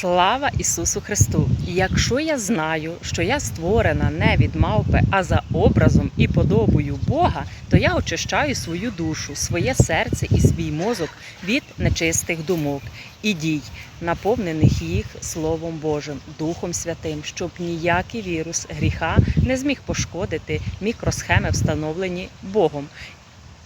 Слава Ісусу Христу! Якщо я знаю, що я створена не від мавпи, а за образом і подобою Бога, то я очищаю свою душу, своє серце і свій мозок від нечистих думок і дій, наповнених їх Словом Божим, Духом Святим, щоб ніякий вірус гріха не зміг пошкодити мікросхеми, встановлені Богом.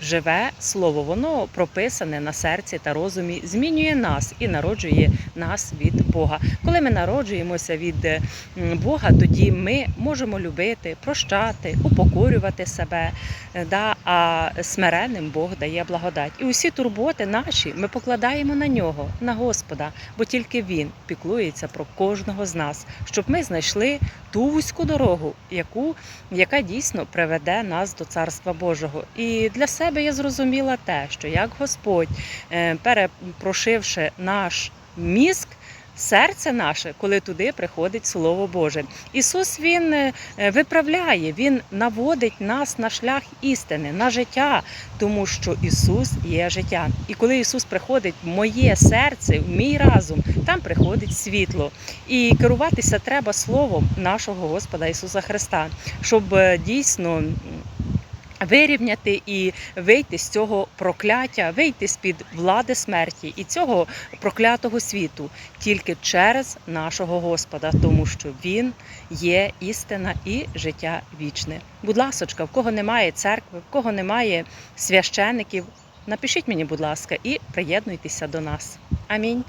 Живе слово, воно прописане на серці та розумі, змінює нас і народжує нас від Бога. Коли ми народжуємося від е, Бога, тоді ми можемо любити, прощати, упокорювати себе. е, Да, а смиренним Бог дає благодать. І усі турботи наші ми покладаємо на нього, на Господа, бо тільки Він піклується про кожного з нас, щоб ми знайшли ту вузьку дорогу, яку яка дійсно приведе нас до Царства Божого. І для себе я зрозуміла те, що як Господь, е, перепрошивши наш мізк, серце наше, коли туди приходить Слово Боже. Ісус Він е, виправляє, Він наводить нас на шлях істини, на життя, тому що Ісус є життя. І коли Ісус приходить в моє серце, в мій разум, там приходить світло. І керуватися треба словом нашого Господа Ісуса Христа, щоб е, дійсно. Вирівняти і вийти з цього прокляття, вийти з під влади смерті і цього проклятого світу тільки через нашого Господа, тому що Він є істина і життя вічне. Будь ласочка, в кого немає церкви, в кого немає священиків, напишіть мені, будь ласка, і приєднуйтеся до нас. Амінь.